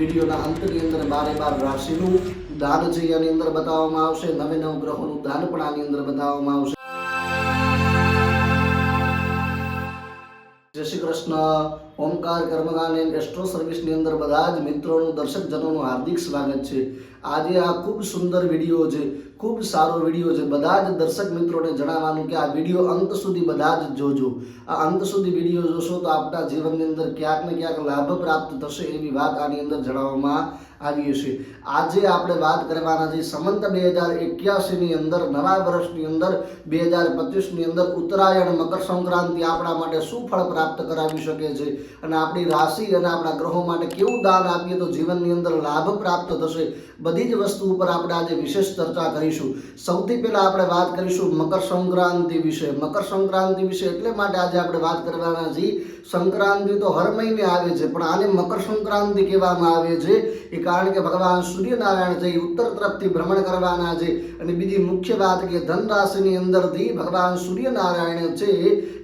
વિડીયોના અંતની અંદર બારે બાર રાશિનું દાન છે એની અંદર બતાવવામાં આવશે. નવે નવ ગ્રહોનું દાન પણ આની અંદર બતાવવામાં આવશે. જય શ્રી કૃષ્ણ. ઓમકાર, કર્મગાન એન્ડ એસ્ટ્રો સર્વિસની અંદર બધા જ મિત્રોનું દર્શક જનોનું હાર્દિક સ્વાગત છે. આજે આ ખૂબ સુંદર વીડિયો છે. ખૂબ સારો વીડિયો છે. બધા જ દર્શક મિત્રોને જણાવવાનું કે આ વીડિયો અંત સુધી બધા જ જોજો. આ અંત સુધી વીડિયો જોશો તો આપના જીવનની અંદર ક્યાંક ને ક્યાંક લાભ પ્રાપ્ત થશે એવી વાત આની અંદર જણાવવામાં આવી છે આજે આપણે વાત કરવાના છે સમંત બે હજાર એક્યાસીની અંદર, નવા વર્ષની અંદર, બે હજાર પચીસની અંદર ઉત્તરાયણ, મકર સંક્રાંતિ આપણા માટે શું ફળ પ્રાપ્ત કરાવી શકે છે અને આપણી રાશિ અને આપણા ગ્રહો માટે કેવું દાન આપીએ તો જીવનની અંદર લાભ પ્રાપ્ત થશે. બધી જ વસ્તુ ઉપર આપણે આજે વિશેષ ચર્ચા કરીશું. સૌથી પહેલાં આપણે વાત કરીશું મકર સંક્રાંતિ વિશે. મકર સંક્રાંતિ વિશે એટલે માટે આજે આપણે વાત કરવાના છીએ. સંક્રાંતિ તો હર મહિને આવે છે, પણ આને મકર સંક્રાંતિ કહેવામાં આવે છે. એ કારણ કે ભગવાન સૂર્યનારાયણ છે, એ ઉત્તર તરફથી ભ્રમણ કરવાના છે. અને બીજી મુખ્ય વાત કે ધન રાશિની અંદરથી ભગવાન સૂર્યનારાયણ છે,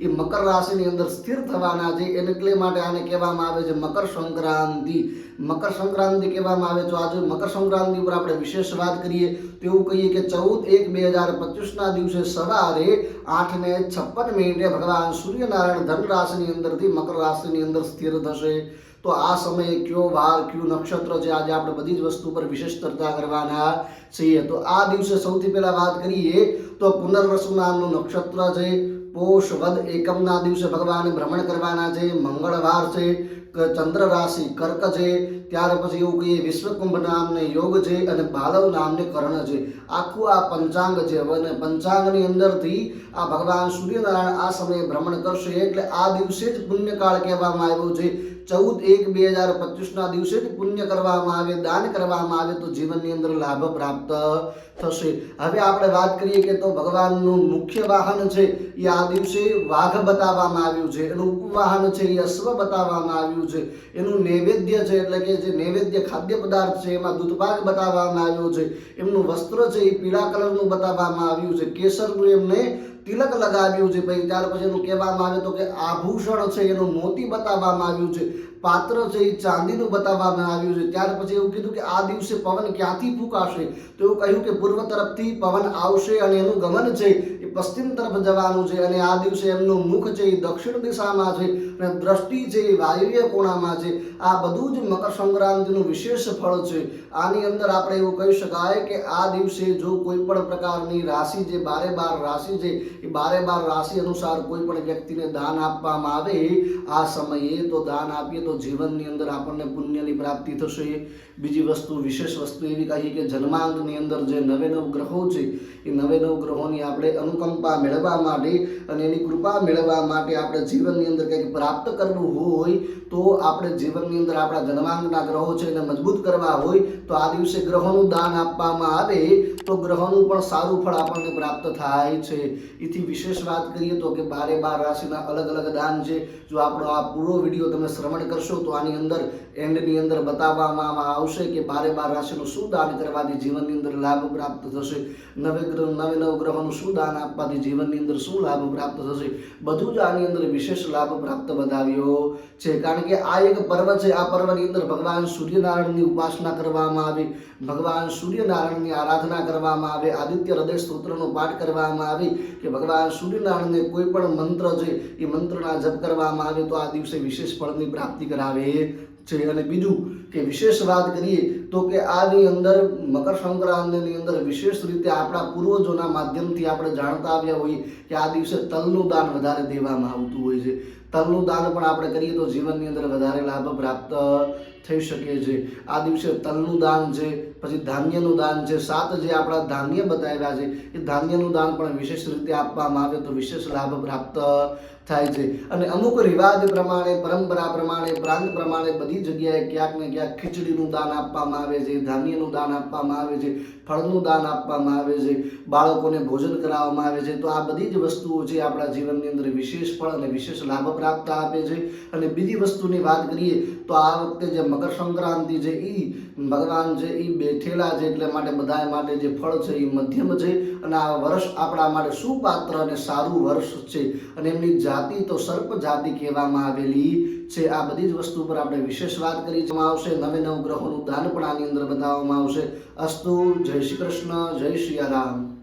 એ મકર રાશિની અંદર સ્થિર થવાના છે. એટલે માટે આને કહેવામાં આવે છે મકર સંક્રાંતિ. મકર સંક્રાંતિ કહેવામાં આવે તો આજે મકર સંક્રાંતિ ઉપર આપણે વિશેષ વાત કરીએ. તો એવું કહીએ કે ચૌદ એક બે હજાર પચીસના દિવસે સવારે આઠ ને છપ્પન મિનિટે ભગવાન સૂર્યનારાયણ ધન રાશિની અંદરથી મકર રાશિની અંદર સ્થિર થશે. તો આ સમયે કયો વાર, કયું નક્ષત્ર છે, આજે આપણે બધી જ વસ્તુ પર વિશેષ ચર્ચા કરવાના છીએ. તો આ દિવસે સૌથી પહેલા વાત કરીએ તો પુનર્વસુ નામનું નક્ષત્ર છે. પોષ વદ એકમના દિવસે ભગવાન ભ્રમણ કરવાના છે. મંગળવાર છે. ક- ચંદ્ર રાશિ કર્ક છે, ત્યાર પછી એવું કહીએ વિશ્વકુંભ નામને યોગ છે અને બાલવ નામને કર્ણ છે. આખું આ પંચાંગ છે. અને પંચાંગની અંદરથી આ ભગવાન સૂર્યનારાયણ આ સમયે ભ્રમણ કરશે એટલે આ દિવસે જ પુણ્યકાળ કહેવામાં આવ્યો છે. ચૌદ એક બે હજાર પચીસના દિવસે પુણ્ય કરવામાં આવે, દાન કરવામાં આવે, તો જીવનની અંદર લાભ પ્રાપ્ત થશે. હવે આપણે વાત કરીએ કે તો ભગવાનનું મુખ્ય વાહન છે એ આ દિવસે વાઘ બતાવવામાં આવ્યું છે. એનું ઉપવાહન છે એ અશ્વ બતાવવામાં આવ્યું છે. એનું નૈવેદ્ય છે એટલે કે જે નૈવેદ્ય ખાદ્ય પદાર્થ છે એમાં દૂધપાક બતાવવામાં આવ્યો છે. એમનું વસ્ત્ર છે એ પીળા કલરનું બતાવવામાં આવ્યું છે. કેસરનું એમને તિલક લગાવ્યું છે ભાઈ. ત્યાર પછી એનું કહેવામાં આવે તો કે આભૂષણ છે, એનું મોતી બતાવવામાં આવ્યું છે. પાત્ર છે એ ચાંદીનું બતાવવામાં આવ્યું છે. ત્યાર પછી એવું કીધું કે આ દિવસે પવન ક્યાંથી ફૂંકાશે? તો એવું કહ્યું કે પૂર્વ તરફથી પવન આવશે અને એનું ગમન છે એ પશ્ચિમ તરફ જવાનું છે અને આ દિવસે એમનું મુખ છે એ દક્ષિણ દિશામાં છે અને દ્રષ્ટિ છે એ વાયવ્ય કોણામાં છે. આ બધું જ મકર સંક્રાંતિનું વિશેષ ફળ છે. આની અંદર આપણે એવું કહી શકાય કે આ દિવસે જો કોઈ પણ પ્રકારની રાશિ જે બારે બાર રાશિ છે, એ બારે બાર રાશિ અનુસાર કોઈ પણ વ્યક્તિને દાન આપવામાં આવે આ સમયે તો દાન આપીએ તો જીવનની અંદર આપણને પુણ્યની પ્રાપ્તિ થશે. બીજી વસ્તુ, વિશેષ વસ્તુ એવી કહીએ કે જન્માંગની અંદર જે નવે નવ ગ્રહો છે, એ નવે નવ ગ્રહોની આપણે અનુકંપા મેળવવા માટે અને એની કૃપા મેળવવા માટે આપણે જીવનની અંદર કંઈક પ્રાપ્ત કરવું હોય તો આપણે જીવનની અંદર આપણા જન્માંકના ગ્રહો છે એને મજબૂત કરવા હોય તો આ દિવસે ગ્રહોનું દાન આપવામાં આવે તો ગ્રહોનું પણ સારું ફળ આપણને પ્રાપ્ત થાય છે. એથી વિશેષ વાત કરીએ તો કે બારે બાર રાશિના અલગ અલગ દાન છે. જો આપણો આ પૂરો વીડિયો તમે શ્રવણ કરશો તો આની અંદર એન્ડની અંદર બતાવવામાં આવશે કે બારે બાર રાશિનું શું દાન કરવાથી જીવનની અંદર લાભ પ્રાપ્ત થશે. નવે ગ્રહ, નવે નવ ગ્રહોનું શું દાન આપવાથી જીવનની અંદર શું લાભ પ્રાપ્ત થશે? બધું જ આની અંદર વિશેષ લાભ પ્રાપ્ત બતાવ્યો છે. કારણ કે આ એક પર્વ છે. આ પર્વની અંદર ભગવાન સૂર્યનારાયણની ઉપાસના કરવામાં આવે. ભગવાન સૂર્યનારાયણની આરાધના કરવામાં આવે, આદિત્ય હૃદય સ્તોત્રનો પાઠ કરવામાં આવે કે ભગવાન સૂર્યનારાયણને કોઈ પણ મંત્ર છે, એ મંત્રના જપ કરવામાં આવે તો આ દિવસે વિશેષ ફળની પ્રાપ્તિ કરાવે છે. અને બીજું કે વિશેષ વાત કરીએ તો કે આની અંદર મકર સંક્રાંતિની અંદર વિશેષ રીતે આપણા પૂર્વજોના માધ્યમથી આપણે જાણતા આવ્યા હોઈએ કે આ દિવસે તલનું દાન વધારે દેવામાં આવતું હોય છે. તલનું દાન પણ આપણે કરીએ તો જીવનની અંદર વધારે લાભ પ્રાપ્ત થઈ શકે છે. આ દિવસે તલનું દાન છે, પછી ધાન્યનું દાન છે. સાત જે આપણા ધાન્ય બતાવ્યા છે, એ ધાન્યનું દાન પણ વિશેષ રીતે આપવામાં આવે તો વિશેષ લાભ પ્રાપ્ત થાય છે. અને અમુક રિવાજ પ્રમાણે, પરંપરા પ્રમાણે, પ્રાંત પ્રમાણે બધી જગ્યાએ ક્યાંક ને ક્યાંક ખીચડીનું દાન આપવામાં આવે છે, ધાન્યનું દાન આપવામાં આવે છે, ફળનું દાન આપવામાં આવે છે, બાળકોને ભોજન કરાવવામાં આવે છે. તો આ બધી જ વસ્તુઓ છે આપણા જીવનની અંદર વિશેષ ફળ અને વિશેષ લાભ પ્રાપ્ત આપે છે. અને બીજી વસ્તુની વાત કરીએ, તો આ વખતે જે મકર સંક્રાંતિ છે એ ભગવાન છે એ બેઠેલા છે, એટલે માટે બધા માટે જે ફળ છે એ મધ્યમ છે. અને આ વર્ષ આપણા માટે સુપાત્ર અને સારું વર્ષ છે. અને એમની જાતિ તો સર્પ જાતિ કહેવામાં આવેલી છે. આ બધી જ વસ્તુ પર આપણે વિશેષ વાત કરીમાં આવશે નવે નવ ગ્રહોનું દાન પણ આની અંદર બતાવવામાં આવશે. અસ્તુ, જય શ્રી કૃષ્ણ, જય શ્રી રામ.